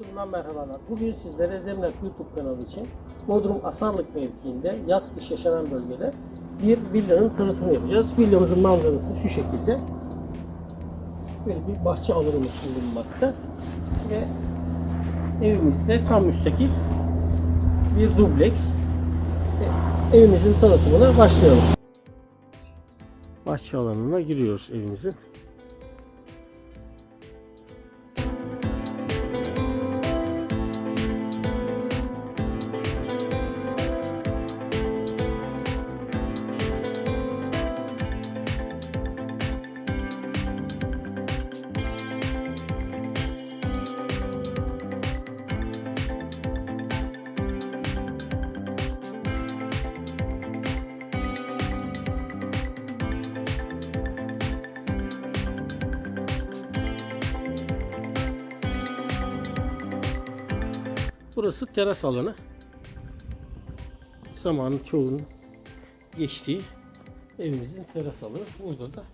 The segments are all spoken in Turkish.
Bodrum'dan merhabalar. Bugün sizlere Zemlak YouTube kanalı için Bodrum Asarlık mevkiinde yaz kış yaşanan bölgede bir villanın tanıtımı yapacağız. Villamızın manzarası şu şekilde. Böyle bir bahçe alanımız bulunmakta. Ve evimizde tam müstakil bir dubleks. Ve evimizin tanıtımına başlayalım. Bahçe alanına giriyoruz evimizin. Burası teras alanı. Zamanın çoğunun geçtiği evimizin teras alanı. Burada da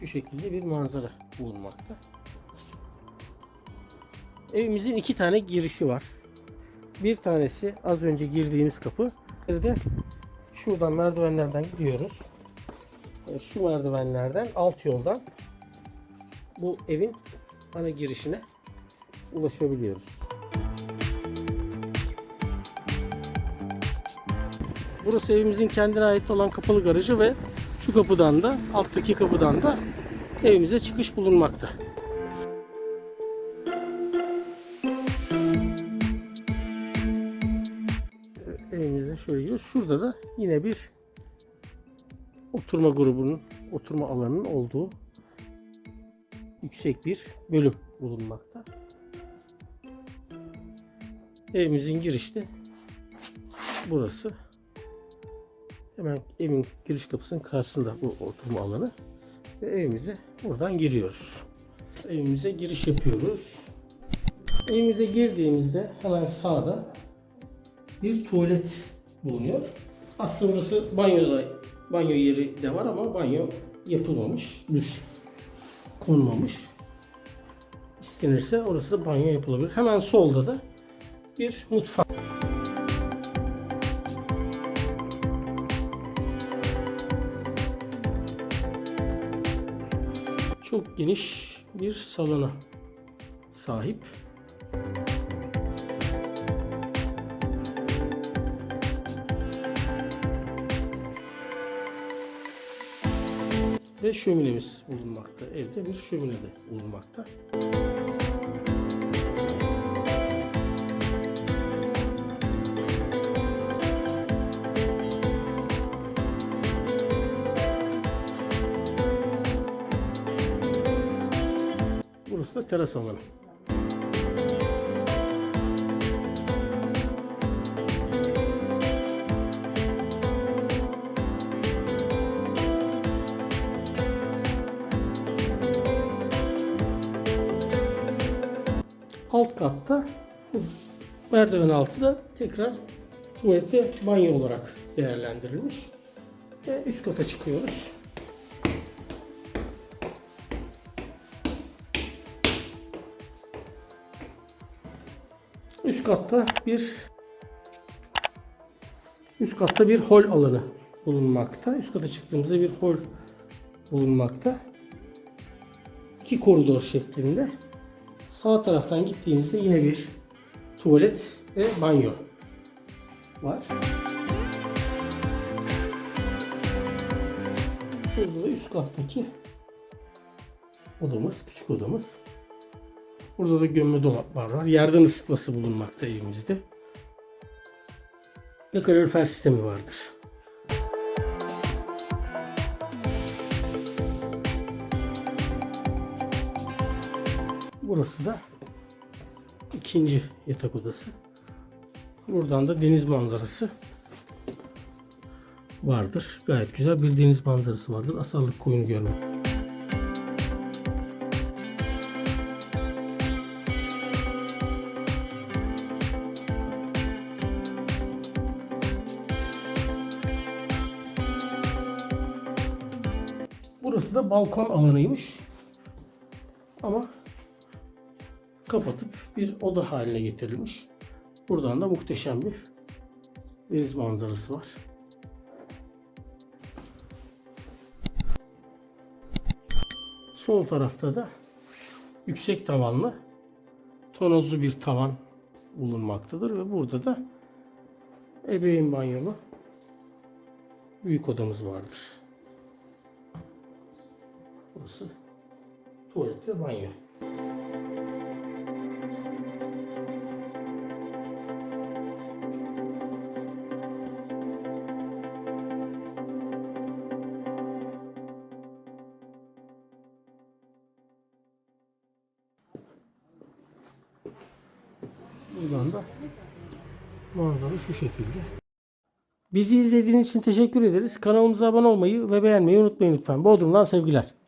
şu şekilde bir manzara bulunmakta. Evimizin iki tane girişi var. Bir tanesi az önce girdiğimiz kapı. Bir de şuradan merdivenlerden gidiyoruz. Şu merdivenlerden alt yoldan bu evin ana girişine ulaşabiliyoruz. Burası evimizin kendine ait olan kapalı garajı ve şu kapıdan da alttaki kapıdan da evimize çıkış bulunmakta. Evimize şöyle giriyoruz. Şurada da yine bir oturma grubunun, oturma alanının olduğu yüksek bir bölüm bulunmakta. Evimizin girişte burası. Hemen evin giriş kapısının karşısında bu oturma alanı. Ve evimize buradan giriyoruz. Evimize giriş yapıyoruz. Evimize girdiğimizde hemen sağda bir tuvalet bulunuyor. Aslında burası banyoda banyo yeri de var ama banyo yapılmamış. Duş konmamış. İstenirse orası da banyo yapılabilir. Hemen solda da bir mutfak. Geniş bir salona sahip. Ve şöminemiz bulunmakta. Evde bir şömine de bulunmakta. Da teras alanı. Alt katta merdiven altı da tekrar tuvalet ve banyo olarak değerlendirilmiş. Ve üst kata çıkıyoruz. Üst katta bir üst katta bir hol alanı bulunmakta. Üst kata çıktığımızda bir hol bulunmakta. İki koridor şeklinde. Sağ taraftan gittiğimizde yine bir tuvalet ve banyo var. Burada da üst kattaki odamız, küçük odamız. Burada da gömme dolaplar var. Yerden ısıtması bulunmakta evimizde. Ve kalorifer sistemi vardır. Burası da ikinci yatak odası. Buradan da deniz manzarası vardır. Gayet güzel bir deniz manzarası vardır. Asarlık koyunu görmek. Burası da balkon alanıymış. Ama kapatıp bir oda haline getirilmiş. Buradan da muhteşem bir deniz manzarası var. Sol tarafta da yüksek tavanlı tonozlu bir tavan bulunmaktadır ve burada da ebeveyn banyolu büyük odamız vardır. Burası tuvalet ve banyo. Buradan da manzara şu şekilde. Bizi izlediğiniz için teşekkür ederiz. Kanalımıza abone olmayı ve beğenmeyi unutmayın lütfen. Bodrum'dan sevgiler.